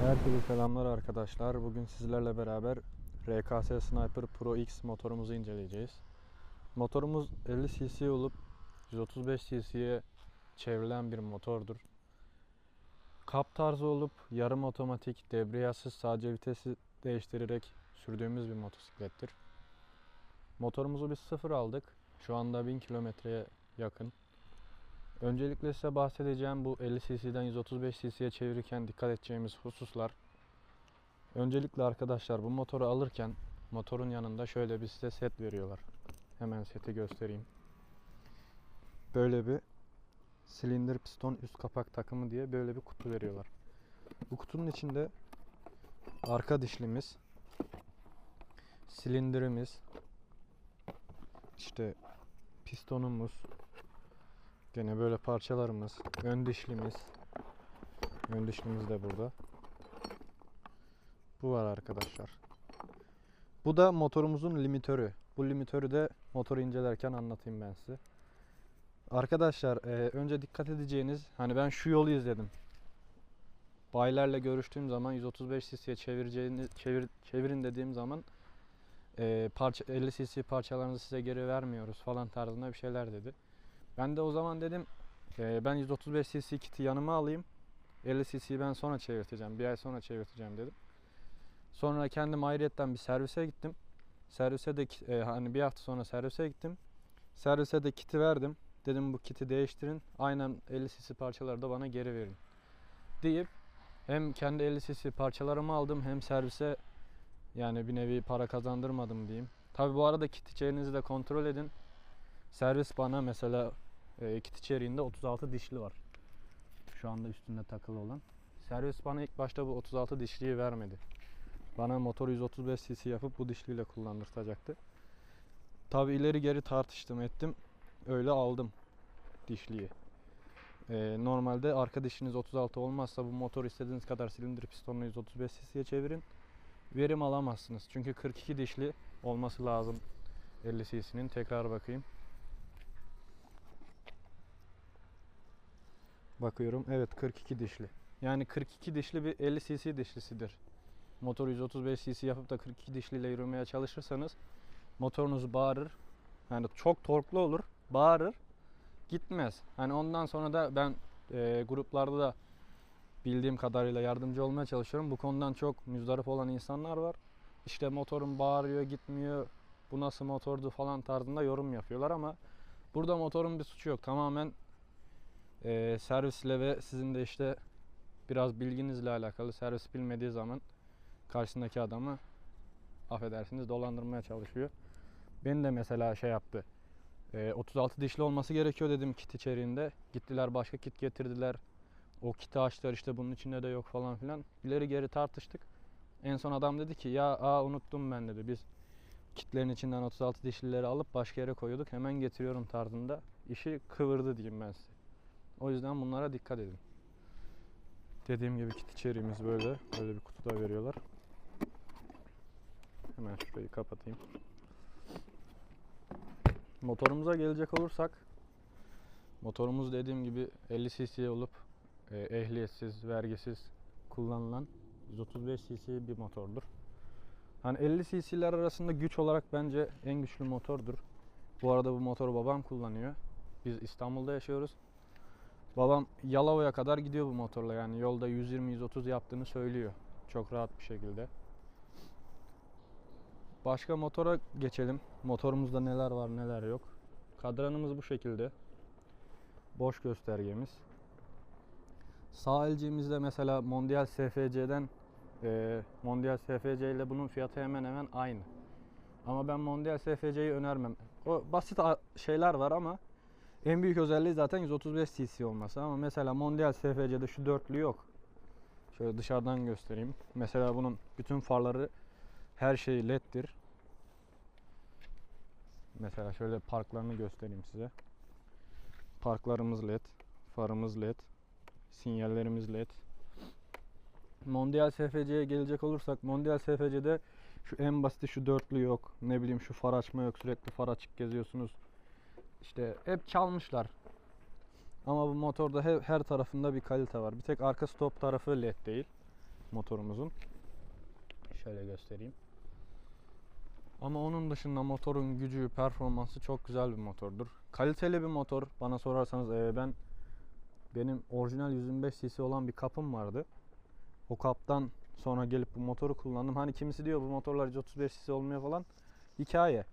Herkese selamlar arkadaşlar. Bugün sizlerle beraber RKS Sniper Pro X motorumuzu inceleyeceğiz. Motorumuz 50 cc olup 135 cc'ye çevrilen bir motordur. Kap tarzı olup yarım otomatik, debriyajsız sadece vitesi değiştirerek sürdüğümüz bir motosiklettir. Motorumuzu biz sıfır aldık. Şu anda 1000 kilometreye yakın. Öncelikle size bahsedeceğim bu 50 cc'den 135 cc'ye çevirirken dikkat edeceğimiz hususlar. Öncelikle arkadaşlar bu motoru alırken motorun yanında şöyle bir size set veriyorlar. Hemen seti göstereyim. Böyle bir silindir piston üst kapak takımı diye böyle bir kutu veriyorlar. Bu kutunun içinde arka dişlimiz, silindirimiz, işte pistonumuz, Gene böyle parçalarımız, ön dişlimiz. Ön dişlimiz de burada. Bu var arkadaşlar. Bu da motorumuzun limitörü. Bu limitörü de motoru incelerken anlatayım ben size. Arkadaşlar e, önce dikkat edeceğiniz hani ben şu yolu izledim. Bayilerle görüştüğüm zaman 135 cc'ye çevireceğini çevir, çevirin dediğim zaman e, parça 50 cc parçalarınızı size geri vermiyoruz falan tarzında bir şeyler dedi. Ben de o zaman dedim e, ben 135 cc kiti yanıma alayım. 50 cc'yi ben sonra çevirteceğim. Bir ay sonra çevirteceğim dedim. Sonra kendim ayrıyetten bir servise gittim. Servise de e, hani bir hafta sonra servise gittim. Servise de kiti verdim. Dedim bu kiti değiştirin. Aynen 50 cc parçaları da bana geri verin. Deyip hem kendi 50 cc parçalarımı aldım hem servise yani bir nevi para kazandırmadım diyeyim. Tabi bu arada kit içeriğinizi de kontrol edin. Servis bana mesela e, kit içeriğinde 36 dişli var. Şu anda üstünde takılı olan. Servis bana ilk başta bu 36 dişliyi vermedi. Bana motoru 135 cc yapıp bu dişliyle kullandırtacaktı. Tabi ileri geri tartıştım ettim. Öyle aldım dişliyi. E, normalde arka dişiniz 36 olmazsa bu motor istediğiniz kadar silindir pistonunu 135 cc'ye çevirin. Verim alamazsınız. Çünkü 42 dişli olması lazım 50 cc'nin. Tekrar bakayım. Bakıyorum. Evet 42 dişli. Yani 42 dişli bir 50 cc dişlisidir. Motor 135 cc yapıp da 42 dişliyle yürümeye çalışırsanız motorunuz bağırır. Yani çok torklu olur. Bağırır. Gitmez. Hani ondan sonra da ben e, gruplarda da bildiğim kadarıyla yardımcı olmaya çalışıyorum. Bu konudan çok müzdarip olan insanlar var. İşte motorun bağırıyor, gitmiyor. Bu nasıl motordu falan tarzında yorum yapıyorlar ama burada motorun bir suçu yok. Tamamen e, servisle ve sizin de işte biraz bilginizle alakalı servis bilmediği zaman karşısındaki adamı affedersiniz dolandırmaya çalışıyor. Beni de mesela şey yaptı. E, 36 dişli olması gerekiyor dedim kit içeriğinde. Gittiler başka kit getirdiler. O kiti açtılar işte bunun içinde de yok falan filan. İleri geri tartıştık. En son adam dedi ki ya aa unuttum ben dedi. Biz kitlerin içinden 36 dişlileri alıp başka yere koyuyorduk. Hemen getiriyorum tarzında. İşi kıvırdı diyeyim ben size. O yüzden bunlara dikkat edin. Dediğim gibi kit içeriğimiz böyle. Böyle bir kutuda veriyorlar. Hemen şurayı kapatayım. Motorumuza gelecek olursak motorumuz dediğim gibi 50 cc olup e, ehliyetsiz, vergisiz kullanılan 135 cc bir motordur. Hani 50 cc'ler arasında güç olarak bence en güçlü motordur. Bu arada bu motoru babam kullanıyor. Biz İstanbul'da yaşıyoruz. Babam Yalova'ya kadar gidiyor bu motorla yani yolda 120-130 yaptığını söylüyor. Çok rahat bir şekilde. Başka motora geçelim. Motorumuzda neler var neler yok. Kadranımız bu şekilde. Boş göstergemiz. Sağ elcimizde mesela Mondial SFC'den e, Mondial SFC ile bunun fiyatı hemen hemen aynı. Ama ben Mondial SFC'yi önermem. O basit şeyler var ama en büyük özelliği zaten 135 cc olması ama mesela Mondial SFC'de şu dörtlü yok. Şöyle dışarıdan göstereyim. Mesela bunun bütün farları her şey led'dir. Mesela şöyle parklarını göstereyim size. Parklarımız led, farımız led, sinyallerimiz led. Mondial SFC'ye gelecek olursak Mondial SFC'de şu en basiti şu dörtlü yok. Ne bileyim şu far açma yok. Sürekli far açık geziyorsunuz. İşte hep çalmışlar. Ama bu motorda her, her tarafında bir kalite var. Bir tek arka stop tarafı led değil. motorumuzun. Şöyle göstereyim. Ama onun dışında motorun gücü, performansı çok güzel bir motordur. Kaliteli bir motor. Bana sorarsanız e, ben benim orijinal 125 cc olan bir kapım vardı. O kaptan sonra gelip bu motoru kullandım. Hani kimisi diyor bu motorlar 135 cc olmuyor falan. Hikaye.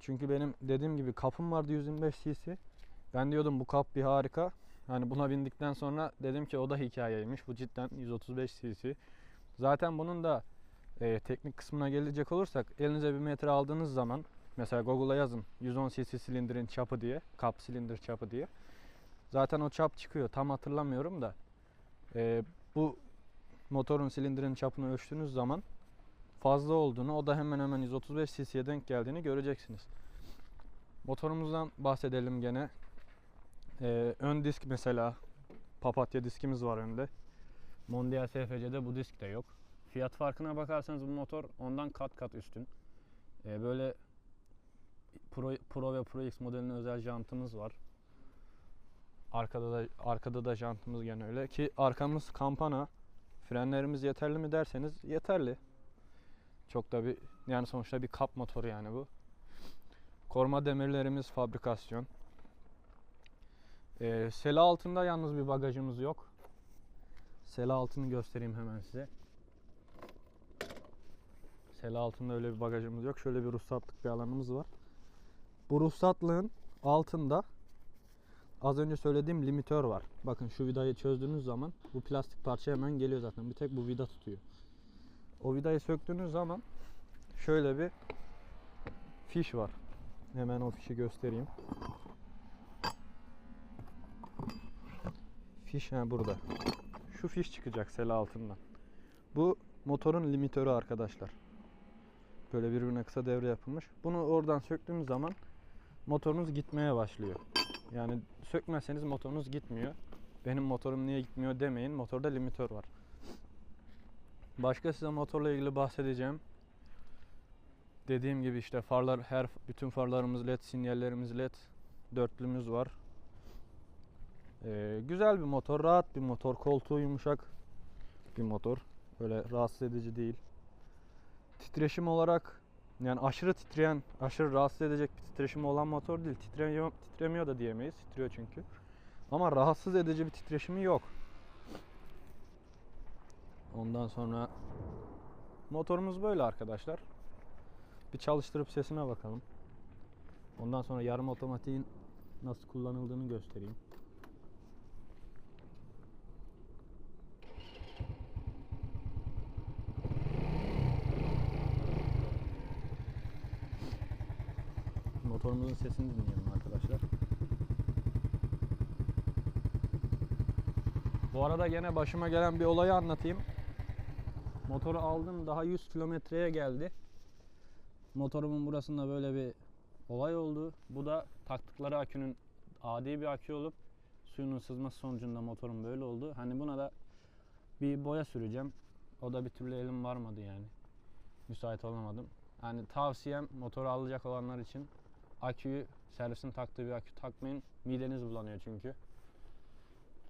Çünkü benim dediğim gibi kapım vardı 125 cc. Ben diyordum bu kap bir harika. Hani buna bindikten sonra dedim ki o da hikayeymiş. Bu cidden 135 cc. Zaten bunun da e, teknik kısmına gelecek olursak elinize bir metre aldığınız zaman mesela Google'a yazın 110 cc silindirin çapı diye, kap silindir çapı diye. Zaten o çap çıkıyor. Tam hatırlamıyorum da. e, bu motorun silindirin çapını ölçtüğünüz zaman fazla olduğunu, o da hemen hemen 135 cc'ye denk geldiğini göreceksiniz. Motorumuzdan bahsedelim gene. Ee, ön disk mesela papatya diskimiz var önde. Mondial SFC'de bu disk de yok. Fiyat farkına bakarsanız bu motor ondan kat kat üstün. Ee, böyle Pro, Pro ve Pro X modelinin özel jantımız var. Arkada da arkada da jantımız gene öyle ki arkamız kampana. Frenlerimiz yeterli mi derseniz yeterli. Çok da bir yani sonuçta bir kap motoru yani bu. Koruma demirlerimiz fabrikasyon. Ee, sela altında yalnız bir bagajımız yok. Sela altını göstereyim hemen size. Sela altında öyle bir bagajımız yok. Şöyle bir ruhsatlık bir alanımız var. Bu ruhsatlığın altında az önce söylediğim limitör var. Bakın şu vidayı çözdüğünüz zaman bu plastik parça hemen geliyor zaten. Bir tek bu vida tutuyor. O vidayı söktüğünüz zaman şöyle bir fiş var. Hemen o fişi göstereyim. Fiş ha burada. Şu fiş çıkacak sela altından. Bu motorun limitörü arkadaşlar. Böyle birbirine kısa devre yapılmış. Bunu oradan söktüğünüz zaman motorunuz gitmeye başlıyor. Yani sökmezseniz motorunuz gitmiyor. Benim motorum niye gitmiyor demeyin. Motorda limitör var. Başka size motorla ilgili bahsedeceğim. Dediğim gibi işte farlar her bütün farlarımız led, sinyallerimiz led, dörtlümüz var. Ee, güzel bir motor, rahat bir motor, koltuğu yumuşak bir motor. Böyle rahatsız edici değil. Titreşim olarak yani aşırı titreyen, aşırı rahatsız edecek bir titreşimi olan motor değil. Titremiyor, titremiyor da diyemeyiz. Titriyor çünkü. Ama rahatsız edici bir titreşimi yok. Ondan sonra motorumuz böyle arkadaşlar. Bir çalıştırıp sesine bakalım. Ondan sonra yarım otomatiğin nasıl kullanıldığını göstereyim. Motorumuzun sesini dinleyelim arkadaşlar. Bu arada gene başıma gelen bir olayı anlatayım. Motoru aldım daha 100 kilometreye geldi. Motorumun burasında böyle bir olay oldu. Bu da taktıkları akünün adi bir akü olup suyunun sızması sonucunda motorum böyle oldu. Hani buna da bir boya süreceğim. O da bir türlü elim varmadı yani. Müsait olamadım. Yani tavsiyem motoru alacak olanlar için aküyü servisin taktığı bir akü takmayın. Mideniz bulanıyor çünkü.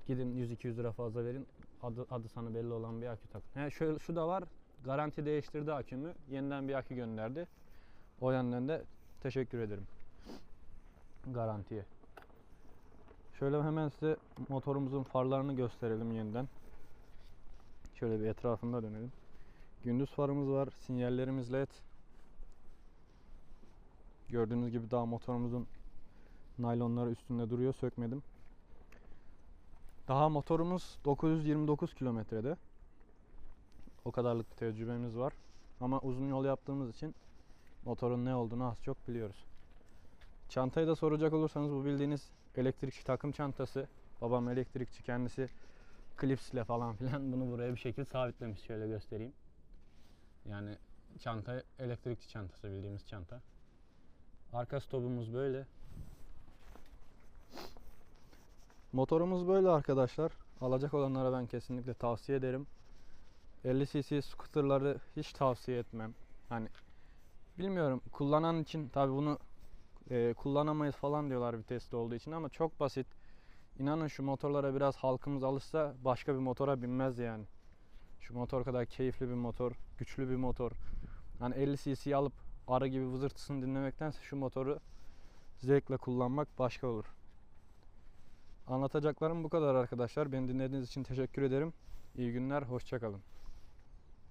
Gidin 100-200 lira fazla verin. Adı, adı sana belli olan bir akü takın. He, şöyle, şu da var. Garanti değiştirdi akümü. Yeniden bir akü gönderdi. O yönden de teşekkür ederim. Garantiye. Şöyle hemen size motorumuzun farlarını gösterelim yeniden. Şöyle bir etrafında dönelim. Gündüz farımız var. Sinyallerimiz led. Gördüğünüz gibi daha motorumuzun naylonları üstünde duruyor. Sökmedim. Daha motorumuz 929 kilometrede. O kadarlık bir tecrübemiz var. Ama uzun yol yaptığımız için motorun ne olduğunu az çok biliyoruz. Çantayı da soracak olursanız bu bildiğiniz elektrikçi takım çantası. Babam elektrikçi kendisi klipsle falan filan bunu buraya bir şekilde sabitlemiş. Şöyle göstereyim. Yani çanta elektrikçi çantası bildiğimiz çanta. Arka stopumuz böyle. Motorumuz böyle arkadaşlar. Alacak olanlara ben kesinlikle tavsiye ederim. 50 cc scooterları hiç tavsiye etmem. Hani bilmiyorum kullanan için tabi bunu e, kullanamayız falan diyorlar vitesli olduğu için ama çok basit. İnanın şu motorlara biraz halkımız alışsa başka bir motora binmez yani. Şu motor kadar keyifli bir motor, güçlü bir motor. Hani 50 cc'yi alıp arı gibi vızırtısını dinlemektense şu motoru zevkle kullanmak başka olur. Anlatacaklarım bu kadar arkadaşlar. Beni dinlediğiniz için teşekkür ederim. İyi günler, hoşçakalın.